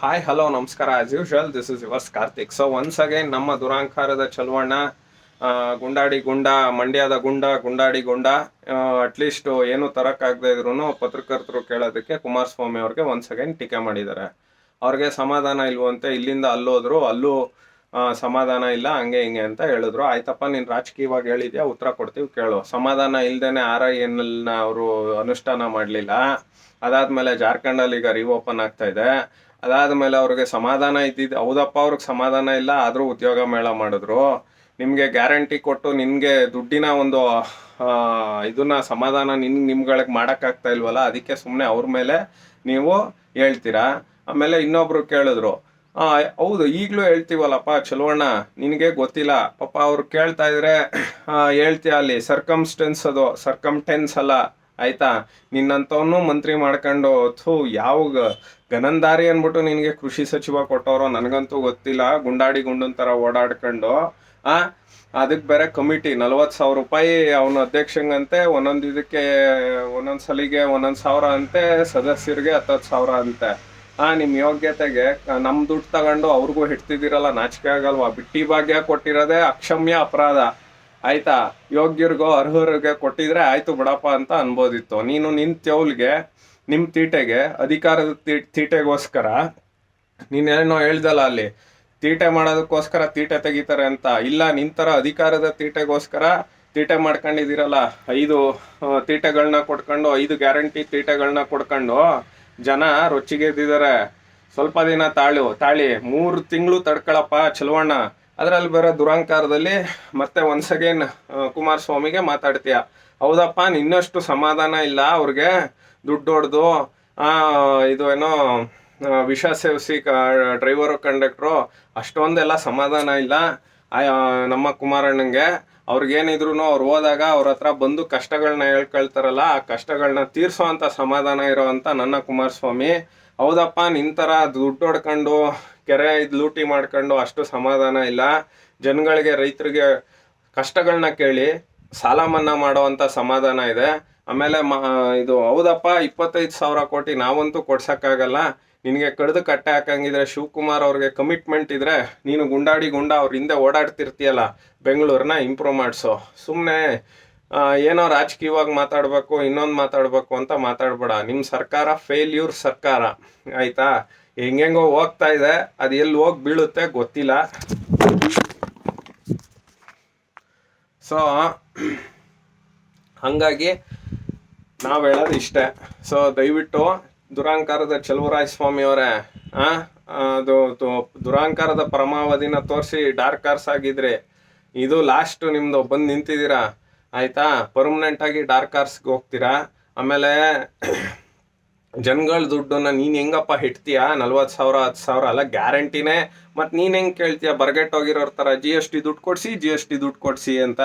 Hi hello ನಮಸ್ಕಾರ. As usual this is yours Karthik so once again ನಮ್ಮ ದುರಾಂಕಾರದ ಚಲುವಣ್ಣ ಗುಂಡಾಡಿ ಗುಂಡ, ಮಂಡ್ಯದ ಗುಂಡ, ಗುಂಡಾಡಿ ಗುಂಡ ಅಟ್ಲೀಸ್ಟ್ ಏನು ತರಕ್ಕಾಗದೇ ಇದ್ರು ಪತ್ರಕರ್ತರು ಕೇಳೋದಕ್ಕೆ ಕುಮಾರಸ್ವಾಮಿ ಅವ್ರಿಗೆ ಒನ್ಸ್ ಅಗೈನ್ ಟೀಕೆ ಮಾಡಿದ್ದಾರೆ. ಅವ್ರಿಗೆ ಸಮಾಧಾನ ಇಲ್ವಂತೆ ಇಲ್ಲಿಂದ ಅಲ್ಲೋದ್ರು, ಅಲ್ಲೂ ಸಮಾಧಾನ ಇಲ್ಲ, ಹಂಗೆ ಹಿಂಗೆ ಅಂತ ಹೇಳಿದ್ರು. ಆಯ್ತಪ್ಪ, ನೀನು ರಾಜಕೀಯವಾಗಿ ಹೇಳಿದ್ಯಾ? ಉತ್ತರ ಕೊಡ್ತೀವಿ, ಕೇಳು. ಸಮಾಧಾನ ಇಲ್ಲದೇನೆ ಆರ್ ಐ ಅವರು ಅನುಷ್ಠಾನ ಮಾಡಲಿಲ್ಲ. ಅದಾದಮೇಲೆ ಜಾರ್ಖಂಡಲ್ಲಿ ಈಗ ರಿಓಪನ್ ಆಗ್ತಾ ಇದೆ. ಅದಾದ್ಮೇಲೆ ಅವ್ರಿಗೆ ಸಮಾಧಾನ ಇದ್ದಿದ್ದು ಹೌದಪ್ಪ ಅವ್ರಿಗೆ ಸಮಾಧಾನ ಇಲ್ಲ, ಆದರೂ ಉದ್ಯೋಗ ಮೇಳ ಮಾಡಿದ್ರು. ನಿಮಗೆ ಗ್ಯಾರಂಟಿ ಕೊಟ್ಟು ನಿಮಗೆ ದುಡ್ಡಿನ ಒಂದು ಇದನ್ನ ಸಮಾಧಾನ ನಿನ್, ನಿಮ್ಗಳಿಗೆ ಮಾಡೋಕ್ಕಾಗ್ತಾ ಇಲ್ವಲ್ಲ, ಅದಕ್ಕೆ ಸುಮ್ಮನೆ ಅವ್ರ ಮೇಲೆ ನೀವು ಹೇಳ್ತೀರಾ? ಆಮೇಲೆ ಇನ್ನೊಬ್ರು ಕೇಳಿದ್ರು ಹೌದು, ಈಗಲೂ ಹೇಳ್ತೀವಲ್ಲಪ್ಪ ಚಲೋಣ್ಣ ನಿನಗೆ ಗೊತ್ತಿಲ್ಲ. ಪಾಪ ಅವ್ರು ಕೇಳ್ತಾ ಇದ್ರೆ ಹೇಳ್ತೀಯ ಅಲ್ಲಿ ಸರ್ಕಮ್ಸ್ಟೆನ್ಸ್ ಅದು ಸರ್ಕಮ್ಟೆನ್ಸ್ ಅಲ್ಲ. ಆಯ್ತಾ? ನಿನ್ನಂಥವನ್ನು ಮಂತ್ರಿ ಮಾಡ್ಕೊಂಡು, ಥೂ ಯಾವ ಗನಂದಾರಿ ಅಂದ್ಬಿಟ್ಟು ನಿನಗೆ ಕೃಷಿ ಸಚಿವ ಕೊಟ್ಟವರು ನನಗಂತೂ ಗೊತ್ತಿಲ್ಲ. ಗುಂಡಾಡಿ ಗುಂಡನ್ ಥರ ಓಡಾಡ್ಕೊಂಡು, ಆ ಅದಕ್ಕೆ ಬೇರೆ ಕಮಿಟಿ ನಲ್ವತ್ತು ಸಾವಿರ ರೂಪಾಯಿ ಅವನ ಅಧ್ಯಕ್ಷಂಗಂತೆ, ಒಂದೊಂದು ಇದಕ್ಕೆ, ಒಂದೊಂದು ಸಲಿಗೆ ಒಂದೊಂದು ಸಾವಿರ ಅಂತೆ, ಸದಸ್ಯರಿಗೆ ಹತ್ತತ್ತು ಸಾವಿರ ಅಂತೆ. ಆ ನಿಮ್ಮ ಯೋಗ್ಯತೆಗೆ ನಮ್ಮ ದುಡ್ಡು ತಗೊಂಡು ಅವ್ರಿಗೂ ಹಿಡ್ತಿದ್ದೀರಲ್ಲ, ನಾಚಿಕೆ ಆಗಲ್ವಾ? ಬಿಟ್ಟಿ ಭಾಗ್ಯ ಕೊಟ್ಟಿರೋದೇ ಅಕ್ಷಮ್ಯ ಅಪರಾಧ. ಆಯ್ತಾ, ಯೋಗ್ಯರಿಗೋ ಅರ್ಹರಿಗೆ ಕೊಟ್ಟಿದ್ರೆ ಆಯ್ತು ಬಿಡಪ್ಪ ಅಂತ ಅನ್ಬೋದಿತ್ತು. ನೀನು ನಿನ್ ತೆವಲ್ಗೆ ನಿಮ್ ತೀಟೆಗೆ, ಅಧಿಕಾರದ ತೀಟೆಗೋಸ್ಕರ ನೀನೇನೋ ಹೇಳ್ದಲ್ಲ ಅಲ್ಲಿ, ತೀಟೆ ಮಾಡೋದಕ್ಕೋಸ್ಕರ ತೀಟೆ ತೆಗಿತಾರೆ ಅಂತ. ಇಲ್ಲ ನಿಂತರ ಅಧಿಕಾರದ ತೀಟೆಗೋಸ್ಕರ ತೀಟೆ ಮಾಡ್ಕೊಂಡಿದ್ದೀರಲ್ಲ, ಐದು ತೀಟೆಗಳನ್ನ ಕೊಡ್ಕೊಂಡು, ಐದು ಗ್ಯಾರಂಟಿ ತೀಟೆಗಳನ್ನ ಕೊಡ್ಕೊಂಡು ಜನ ರೊಚ್ಚಿಗೆದ್ದಿದ್ದಾರೆ ಸ್ವಲ್ಪ ದಿನ ತಾಳು, ತಾಳಿ, ಮೂರು ತಿಂಗಳು ತಡ್ಕೊಳಪ್ಪ ಚಲುವಣ್ಣ ಅದರಲ್ಲಿ ಬರೋ ದುರಂಕಾರದಲ್ಲಿ ಮತ್ತೆ ಒನ್ಸ್ ಅಗೇನ್ ಕುಮಾರಸ್ವಾಮಿಗೆ ಮಾತಾಡ್ತೀಯ? ಹೌದಪ್ಪ, ನಿನ್ನಷ್ಟು ಸಮಾಧಾನ ಇಲ್ಲ, ಅವ್ರಿಗೆ ದುಡ್ಡು ಹೊಡೆದು ಇದು ಏನೋ ವಿಷ ಸೇವಿಸಿ ಡ್ರೈವರು ಕಂಡಕ್ಟ್ರು ಅಷ್ಟೊಂದೆಲ್ಲ ಸಮಾಧಾನ ಇಲ್ಲ. ನಮ್ಮ ಕುಮಾರಣ್ಣಂಗೆ. ಅವ್ರಿಗೇನಿದ್ರು ಅವ್ರು ಹೋದಾಗ ಅವ್ರ ಹತ್ರ ಬಂದು ಕಷ್ಟಗಳನ್ನ ಹೇಳ್ಕೊಳ್ತಾರಲ್ಲ, ಆ ಕಷ್ಟಗಳನ್ನ ತೀರ್ಸೋ ಅಂತ ಸಮಾಧಾನ ಇರೋ ಅಂತ ನನ್ನ ಕುಮಾರಸ್ವಾಮಿ. ಹೌದಪ್ಪ ನಿಂತರ ದುಡ್ಡು ಹೊಡ್ಕೊಂಡು ಕೆರೆ ಇದು ಲೂಟಿ ಮಾಡ್ಕೊಂಡು ಅಷ್ಟು ಸಮಾಧಾನ ಇಲ್ಲ. ಜನಗಳಿಗೆ, ರೈತರಿಗೆ ಕಷ್ಟಗಳನ್ನ ಕೇಳಿ ಸಾಲ ಮನ್ನಾ ಮಾಡುವಂಥ ಸಮಾಧಾನ ಇದೆ. ಆಮೇಲೆ ಮ, ಇದು ಹೌದಪ್ಪ, ಇಪ್ಪತ್ತೈದು ಸಾವಿರ ಕೋಟಿ ನಾವಂತೂ ಕೊಡ್ಸೋಕ್ಕಾಗಲ್ಲ. ನಿನಗೆ ಕಡ್ದು ಕಟ್ಟೆ ಹಾಕಂಗಿದ್ರೆ ಶಿವಕುಮಾರ್ ಅವ್ರಿಗೆ ಕಮಿಟ್ಮೆಂಟ್ ಇದ್ರೆ ನೀನು ಗುಂಡಾಡಿ ಗುಂಡ ಅವ್ರ ಹಿಂದೆ ಓಡಾಡ್ತಿರ್ತೀಯಲ್ಲ ಬೆಂಗಳೂರನ್ನ ಇಂಪ್ರೂವ್ ಮಾಡಿಸೋ. ಸುಮ್ಮನೆ ಏನೋ ರಾಜಕೀಯವಾಗಿ ಮಾತಾಡಬೇಕು, ಇನ್ನೊಂದು ಮಾತಾಡಬೇಕು ಅಂತ ಮಾತಾಡಬೇಡ. ನಿಮ್ಮ ಸರ್ಕಾರ ಫೇಲ್ಯೂರ್ ಸರ್ಕಾರ. ಆಯ್ತಾ? ಹೆಂಗೆಂಗೋ ಹೋಗ್ತಾ ಇದೆ, ಅದು ಎಲ್ಲಿ ಹೋಗಿ ಬೀಳುತ್ತೆ ಗೊತ್ತಿಲ್ಲ. ಸೊ ಹಂಗಾಗಿ ನಾವು ಹೇಳೋದು ಇಷ್ಟೇ. ಸೊ ದಯವಿಟ್ಟು ದುರಾಂಕಾರದ ಚಲುವರಾಯ ಸ್ವಾಮಿ ಅವರೇ, ಆ, ಅದು ದುರಾಂಕಾರದ ಪರಮಾವಧಿನ ತೋರಿಸಿ ಡಾರ್ಕ್ ಕಾರ್ಸ್ ಆಗಿದ್ರಿ. ಇದು ಲಾಸ್ಟ್ ನಿಮ್ದು ಬಂದು ನಿಂತಿದ್ದೀರಾ? ಆಯ್ತಾ? ಪರ್ಮನೆಂಟ್ ಆಗಿ ಡಾರ್ಕ್ ಕಾರ್ಸ್ಗೆ ಹೋಗ್ತೀರಾ? ಆಮೇಲೆ ಜನಗಳ ದುಡ್ಡನ್ನ ನೀನ್ ಹೆಂಗಪ್ಪ ಹಿಡ್ತೀಯ ನಲ್ವತ್ತು ಸಾವಿರ, ಹತ್ತು ಸಾವಿರ ಅಲ್ಲ, ಗ್ಯಾರಂಟಿನೇ. ಮತ್ತು ನೀನ್ ಹೆಂಗ್ ಕೇಳ್ತೀಯ? ಬರ್ಗೆಟ್ಟೋಗಿರೋರ್ ಥರ ಜಿ ಎಸ್ ಟಿ ದುಡ್ಡು ಕೊಡ್ಸಿ ಜಿ ಎಸ್ ಟಿ ದುಡ್ಡು ಕೊಡ್ಸಿ ಅಂತ.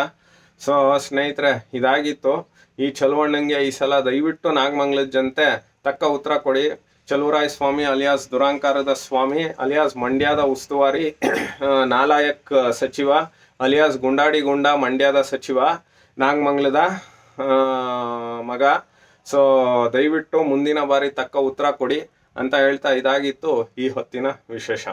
ಸೊ ಸ್ನೇಹಿತರೆ, ಇದಾಗಿತ್ತು. ಈ ಚಲುವಣ್ಣಂಗೆ ಈ ಸಲ ದಯವಿಟ್ಟು ನಾಗಮಂಗ್ಲದ ಜನತೆ ತಕ್ಕ ಉತ್ತರ ಕೊಡಿ. ಚಲುವರಾಯ ಸ್ವಾಮಿ ಅಲಿಯಾಸ್ ದುರಾಂಕಾರದ ಸ್ವಾಮಿ, ಅಲಿಯಾಸ್ ಮಂಡ್ಯದ ಉಸ್ತುವಾರಿ ನಾಲಾಯಕ್ ಸಚಿವ, ಅಲಿಯಾಸ್ ಗುಂಡಾಡಿ ಗುಂಡ ಮಂಡ್ಯದ ಸಚಿವ, ನಾಗಮಂಗ್ಲದ ಮಗ. ಸೊ ದಯವಿಟ್ಟು ಮುಂದಿನ ಬಾರಿ ತಕ್ಕ ಉತ್ತರ ಕೊಡಿ ಅಂತ ಹೇಳ್ತಾ ಇದಾಗಿತ್ತು ಈ ಹೊತ್ತಿನ ವಿಶೇಷ.